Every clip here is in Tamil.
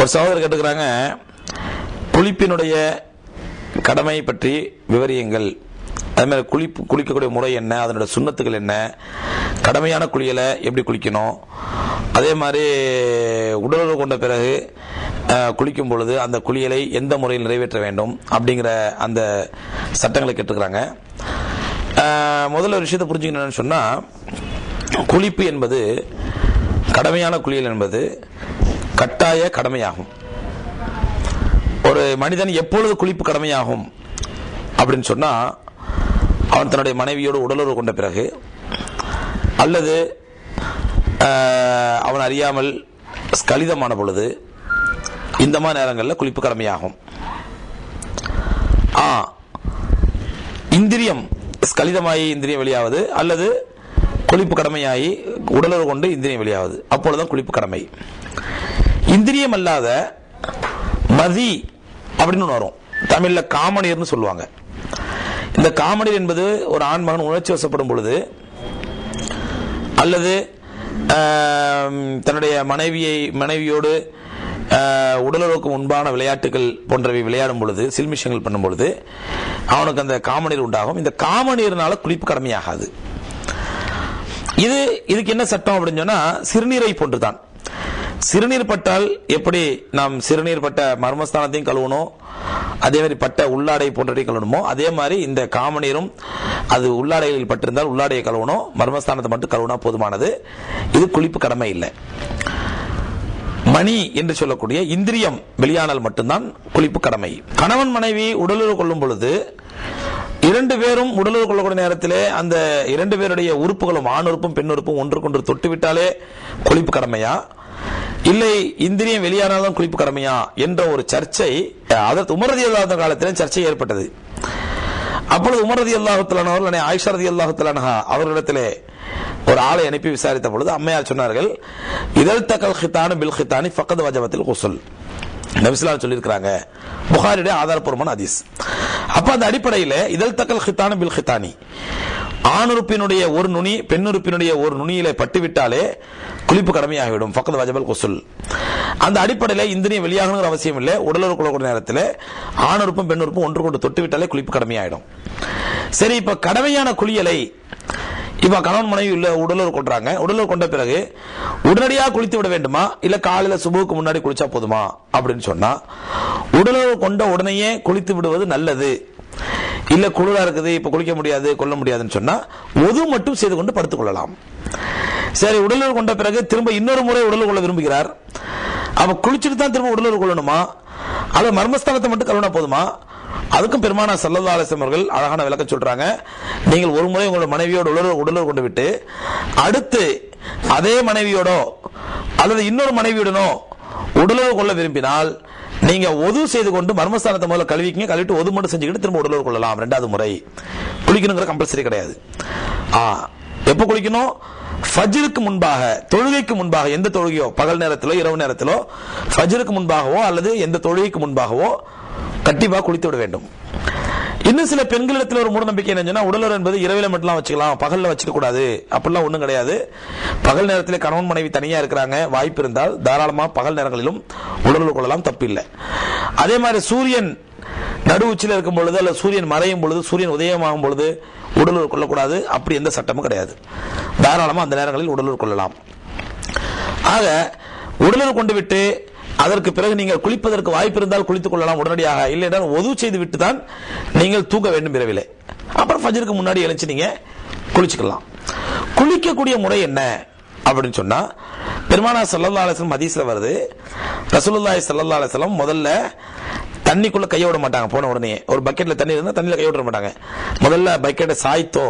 ஒரு சகோதரர் கேட்டுக்கிறாங்க குளிப்பினுடைய கடமை பற்றி விவரியுங்கள். அதே மாதிரி குளிப்பு குளிக்கக்கூடிய முறை என்ன அதனுடைய சுண்ணத்துகள் என்ன கடமையான குளியலை எப்படி குளிக்கணும் அதே மாதிரி உடலுறவு கொண்ட பிறகு குளிக்கும் பொழுது அந்த குளியலை எந்த முறையில் நிறைவேற்ற வேண்டும் அப்படிங்கிற அந்த சட்டங்களை கேட்டுக்கிறாங்க. முதல்ல ஒரு விஷயத்தை புரிஞ்சுக்கணும்னு சொன்னால் குளிப்பு என்பது கடமையான குளியல் என்பது கட்டாய கடமையாகும். ஒரு மனிதன் எப்பொழுது குளிப்பு கடமையாகும் அப்படின்னு சொன்னால் அவன் தன்னுடைய மனைவியோடு உடலுறவு கொண்ட பிறகு அல்லது அவன் அறியாமல் ஸ்கலிதமான பொழுது இந்த மாதிரி நேரங்களில் குளிப்பு கடமையாகும். ஆ இந்திரியம் ஸ்கலிதமாகி இந்திரியம் வெளியாவது அல்லது குளிப்பு கடமையாகி உடலுறவு கொண்டு இந்திரியம் வெளியாவது. அப்பொழுதுதான் குளிப்பு கடமை. இந்திரியம் அல்லாத மதி அப்படின்னு ஒன்று வரும். தமிழ்ல காமனியர்னு சொல்லுவாங்க. இந்த காமனியர் என்பது ஒரு ஆண் மகன் உணர்ச்சி வசப்படும் பொழுது அல்லது தன்னுடைய மனைவியை மனைவியோடு உடலுறவுக்கு முன்பான விளையாட்டுகள் போன்றவை விளையாடும் பொழுது சில்மிஷங்கள் பண்ணும் பொழுது அவனுக்கு அந்த காமநீர் உண்டாகும். இந்த காமநீர்னால குறிப்பு கடமையாகாது. இது இதுக்கு என்ன சட்டம் அப்படின்னு சொன்னா சிறுநீரை போன்றுதான். சிறுநீர் பட்டால் எப்படி நாம் சிறுநீர் பட்ட மர்மஸ்தானத்தையும் கழுவணும் அதே மாதிரி பட்ட உள்ளாடை போன்றவை கழுவணுமோ அதே மாதிரி இந்த காமநீரும் அது உள்ளாடைகளில் பட்டிருந்தால் உள்ளாடையை கழுவணும் மர்மஸ்தானத்தை மட்டும் கழுவுனா போதுமானது. இது குளிப்பு கடமை இல்லை. மணி என்று சொல்லக்கூடிய இந்திரியம் வெளியானால் மட்டும்தான் குளிப்பு கடமை. கணவன் மனைவி உடலுறவு கொள்ளும் பொழுது இரண்டு பேரும் உடலுறவு கொள்ளக்கூடிய நேரத்திலே அந்த இரண்டு பேருடைய உறுப்புகளும் ஆண் உறுப்பும் பெண் உறுப்பும் ஒன்றுக்கொன்று தொட்டுவிட்டாலே குளிப்பு கடமையா? இல்லை இந்திரியம் வெளியானால்தான் குளிப்பு கடமையா என்ற ஒரு சர்ச்சை அதற்கு உமரதி அல்லாத காலத்திலே சர்ச்சை ஏற்பட்டது. அப்பொழுது உமரதி அல்லாஹுத்தலான அவர்கள் ஆயிஷா ரதி அல்லாஹுத்தலானஹா அவர்களிடத்திலே ஒரு ஆளை அனுப்பி விசாரித்த பொழுது அம்மையார் சொன்னார்கள் இதழ் தக்கல் ஹித்தானு பில் ஹித்தானி ஃபக்கத் வஜபத்தில் குசுல். நபிஸ்லாம் சொல்லியிருக்கிறாங்க புகாரிடைய ஆதாரப்பூர்வமான அதிஸ் அப்ப அந்த அடிப்படையில் இதழ் தக்கல் ஹித்தானு பில் ஹித்தானி. ஆணுறுப்பினுடைய ஒரு நுனி பெண்ணுறுப்பினுடைய ஒரு நுனியில பட்டுவிட்டாலே குளிப்பு கடமையாகிவிடும். பக்கத்து வஜபல் கொசுல். அந்த அடிப்படையில் இந்திரியம் வெளியாகணுங்கிற அவசியம் இல்லை. உடலுறவு கொள்ளக்கூடிய நேரத்தில் ஆணுறுப்பும் பெண்ணுறுப்பும் ஒன்று கொண்டு தொட்டு விட்டாலே குளிப்பு கடமையாயிடும். சரி இப்ப கடமையான குளியலை இப்ப கணவன் மனைவி உள்ள உடலூர் கொண்டாங்க உடலூர் கொண்ட பிறகு உடனடியாக குளித்து விட வேண்டுமா? இல்ல காலையில சுபுக்கு முன்னாடி குளிச்சா போதுமா? அப்படின்னு சொன்னா உடலூர் கொண்ட உடனேயே குளித்து விடுவது நல்லது. இல்ல குளிரா இருக்குது இப்ப குளிக்க முடியாது கொல்ல முடியாதுன்னு சொன்னா ஒது மட்டும் செய்து கொண்டு படுத்துக் கொள்ளலாம். சரி உடலுறவு கொண்ட பிறகு திரும்ப இன்னொரு முறை உடலுறவு கொள்ள விரும்புகிறார். அவ குளிச்சுட்டு தான் திரும்ப உடலுறவு கொள்ளணுமா? அல்லது மர்மஸ்தானத்தை மட்டும் கழுவினா போதுமா? அதுக்கும் பெருமானா சல்லல்லா அலிஸ்லாம் அவர்கள் அழகான விளக்கம் சொல்றாங்க. நீங்கள் ஒரு முறை உங்களோட மனைவியோட உடலுறவு உடலுறவு கொண்டு விட்டு அடுத்து அதே மனைவியோடோ அல்லது இன்னொரு மனைவியுடனோ உடலுறவு கொள்ள விரும்பினால் நீங்க ஒது செய்து கொண்டு மர்மஸ்தானத்தை முதல்ல கழுவிக்கிங்க கழுவிட்டு ஒது மட்டும் செஞ்சுக்கிட்டு திரும்ப உடலுறவு கொள்ளலாம். ரெண்டாவது முறை. குளிக்கணுங்கிற கம்பல்சரி கிடையாது. ஆ எப்போ குளிக்கணும்? ஃபஜ்ருக்கு முன்பாக தொழுகைக்கு முன்பாக எந்த தொழுகையோ பகல் நேரத்திலோ இரவு நேரத்திலோ ஃபஜ்ருக்கு முன்பாகவோ அல்லது எந்த தொழுகைக்கு முன்பாகவோ கண்டிப்பாக குளித்து விட வேண்டும். இன்னும் சில பெண்களிடத்தில் ஒரு மூடநம்பிக்கை என்னன்னா உடலுறவு என்பது இரவில மட்டும் வச்சுக்கலாம் பகல்ல வச்சுக்க கூடாது. அப்படிலாம் ஒண்ணும் கிடையாது. பகல் நேரத்தில் கணவன் மனைவி தனியா இருக்கிறாங்க வாய்ப்பு இருந்தால் தாராளமா பகல் நேரங்களிலும் உடலுறவு கொள்ளலாம் தப்பில்லை அதே மாதிரி சூரியன் நடு உச்சியில் இருக்கும் பொழுது அல்ல சூரியன் மறையும் பொழுது சூரியன் உதயமாகும் பொழுது உடலூர் கொள்ளக்கூடாது. அப்படி எந்த சட்டமும் கிடையாது. தாராளமாக அந்த நேரங்களில் உடலூர் கொள்ளலாம். ஆக உடலுறவு கொண்டு விட்டு அதற்கு பிறகு நீங்கள் குளிப்பதற்கு வாய்ப்பு இருந்தால் குளித்துக் கொள்ளலாம் உடனடியாக. இல்லை என்றால் ஒது செய்து விட்டு தான் நீங்கள் தூங்க வேண்டும் இரவிலே. அப்புறம் ஃபஜருக்கு முன்னாடி எழுச்சி நீங்க குளிச்சுக்கலாம். குளிக்கக்கூடிய முறை என்ன அப்படின்னு சொன்னா பெருமானா சல்லல்லா அலிஸ்லம் ஹதீஸ்ல வருது. ரசூலுல்லாய் ஸல்லல்லாஹு அலிஸ்லம் முதல்ல தண்ணிக்குள்ள கைய விட மாட்டாங்க போன உடனே ஒரு பக்கெட்ல தண்ணி இருந்தா தண்ணியில கையை விட மாட்டாங்க. முதல்ல பக்கெட்டை சாய்த்தோ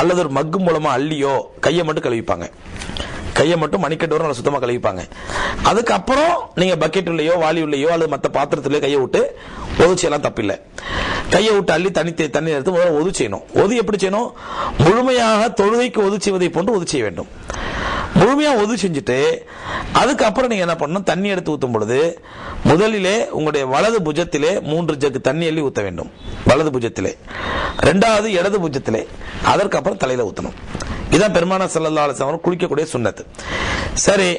அல்லது ஒரு மக்கு மூலமா அள்ளியோ கையை மட்டும் கழுவிப்பாங்க. கையை மட்டும் மணிக்கட்டு வரும் நல்லா சுத்தமா கழுவிப்பாங்க. அதுக்கப்புறம் நீங்க பக்கெட் உள்ளயோ வாளி உள்ளயோ அல்லது மற்ற பாத்திரத்திலயோ கையை விட்டு ஒது எல்லாம் தப்பில்லை. கையை விட்டு அள்ளி தண்ணி தே- தண்ணி எடுத்து முதல்ல ஒது செய்யணும் ஒது எப்படி செய்யணும்? முழுமையாக தொழுகைக்கு ஒது செய்வதை போன்று ஒது செய்ய வேண்டும். முழுமையாக ஒது செஞ்சுட்டு அதுக்கப்புறம் நீங்கள் என்ன பண்ணணும்? தண்ணி எடுத்து ஊற்றும் பொழுது முதலிலே உங்களுடைய வலது புஜத்திலே மூன்று ஜக்கு தண்ணி அள்ளி ஊற்ற வேண்டும். வலது புஜத்திலே. ரெண்டாவது இடது புஜத்திலே. அதற்கப்புறம் தலையில் ஊற்றணும் இதான் பெருமான சல்லல்லா அலிஸ்லாம் குளிக்கக்கூடிய சுண்ணத்து. சரி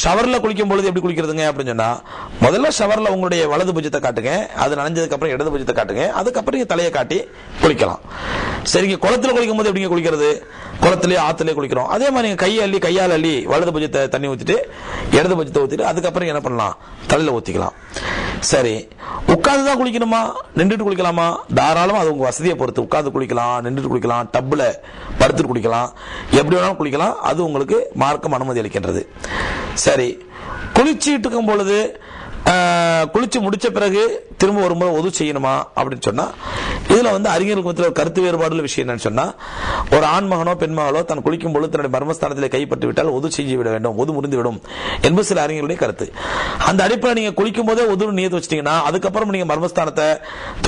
ஷவரில் குளிக்கும் பொழுது எப்படி குளிக்கிறதுங்க அப்படின்னு சொன்னால் முதல்ல ஷவரில் உங்களுடைய வலது பூஜத்தை காட்டுங்க அது நனைஞ்சதுக்கப்புறம் இடது பூஜத்தை காட்டுங்க அதுக்கப்புறம் நீங்கள் தலையை காட்டி குளிக்கலாம். சரிங்க குளத்துல குளிக்கும் போது எப்படிங்க குளிக்கிறது? குளத்துலேயே ஆற்றுலேயே குளிக்கிறோம். அதே மாதிரி நீங்கள் கையை அள்ளி கையால் அள்ளி வலது பூஜத்தை தண்ணி ஊற்றிட்டு இடது பூஜத்தை ஊற்றிட்டு அதுக்கப்புறம் என்ன பண்ணலாம்? தலையில் ஊற்றிக்கலாம் சரி உட்காந்து தான் குளிக்கணுமா? நின்றுட்டு குளிக்கலாமா? தாராளமாக அது உங்கள் வசதியை பொறுத்து. உட்காந்து குளிக்கலாம் நின்றுட்டு குளிக்கலாம் டப்பில் படுத்துட்டு குளிக்கலாம். எப்படி வேணாலும் குளிக்கலாம். அது உங்களுக்கு மார்க்கம் அனுமதி அளிக்கின்றது. சரி. குளிச்சுட்டு இருக்கும் பொழுது குளிச்சு முடிச்ச பிறகு திரும்ப ஒரு முறை உதவு செய்யணுமா? அப்படின்னு சொன்னா இதுல வந்து அறிஞர்கள் மத்தியில் ஒரு கருத்து வேறுபாடுள்ள விஷயம் என்னன்னு சொன்னா ஒரு ஆண் மகனோ பெண் மகளோ தன் குளிக்கும் பொழுது தன்னுடைய மர்மஸ்தானத்தில் கைப்பட்டு விட்டால் ஒது செஞ்சு விட வேண்டும் ஒது முறிந்து விடும் என்பது சில அறிஞர்களுடைய கருத்து. அந்த அடிப்படையில் நீங்க குளிக்கும் போதே ஒது நீத்து வச்சிட்டீங்கன்னா அதுக்கப்புறம் நீங்க மர்மஸ்தானத்தை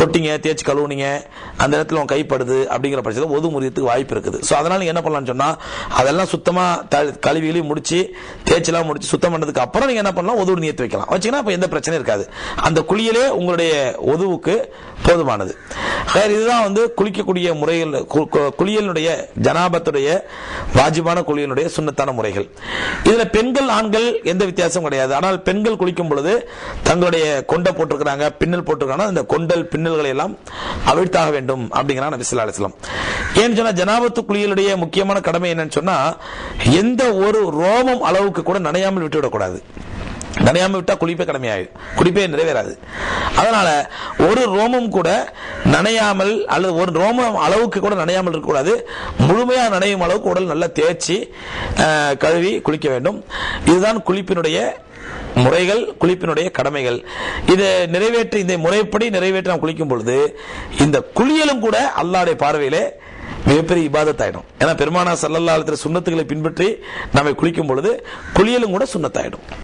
தொட்டிங்க தேய்ச்சி கழுவுனீங்க அந்த இடத்துல உன் கைப்படுது அப்படிங்கிற பட்சத்தில் ஒது முறியத்துக்கு வாய்ப்பு இருக்குது. ஸோ அதனால என்ன பண்ணலாம்னு சொன்னா அதெல்லாம் சுத்தமா த- கழுவிகளையும் முடிச்சு தேய்ச்சலாம் முடிச்சு சுத்தம் பண்ணதுக்கு அப்புறம் நீங்க என்ன பண்ணலாம் ஒது நீத்து வைக்கலாம். வச்சீங்கன்னா அப்ப எந்த பிரச்சனையும் இருக்காது. அந்த குளியலே உங்களுடைய ஒதுவுக்கு போதுமானது. வேற இதுதான் வந்து குளிக்கக்கூடிய முறைகள் கு- குளியலுடைய ஜனாபத்துடைய வாஜிபான குளியலுடைய சுண்ணத்தான முறைகள். இதில் பெண்கள் ஆண்கள் எந்த வித்தியாசமும் கிடையாது. ஆனால் பெண்கள் குளிக்கும் பொழுது தங்களுடைய கொண்டை போட்டிருக்கிறாங்க பின்னல் போட்டிருக்காங்க இந்த கொண்டல் பின்னல்களை எல்லாம் அவிழ்த்தாக வேண்டும் அப்படிங்கிறாங்க நபி ஸல்லல்லாஹு அலைஹி ஏன்னு சொன்னா ஜனாபத்து குளியலுடைய முக்கியமான கடமை என்னன்னு சொன்னால் எந்த ஒரு ரோமம் அளவுக்கு கூட நனையாமல் விட்டுவிடக்கூடாது. நனையாம விட்டா குளிப்பே கடமையாயிடும் குளிப்பே நிறைவேறாது. அதனால ஒரு ரோமம் கூட நனையாமல் அல்லது ஒரு ரோமம் அளவுக்கு கூட நனையாமல் இருக்கக்கூடாது. முழுமையாக நனையும் அளவுக்கு உடல் நல்லா தேய்ச்சி கழுவி குளிக்க வேண்டும். இதுதான் குளிப்பினுடைய முறைகள் குளிப்பினுடைய கடமைகள். இதை நிறைவேற்றி இந்த முறைப்படி நிறைவேற்றி நாம் குளிக்கும் பொழுது இந்த குளியலும் கூட அல்லாடைய பார்வையிலே மிகப்பெரிய இபாதத்தாயிடும். ஏன்னா பெருமானா சல்லல்லாத்திர சுண்ணத்துகளை பின்பற்றி நம்மை குளிக்கும் பொழுது குளியலும் கூட சுண்ணத்தாயிடும்.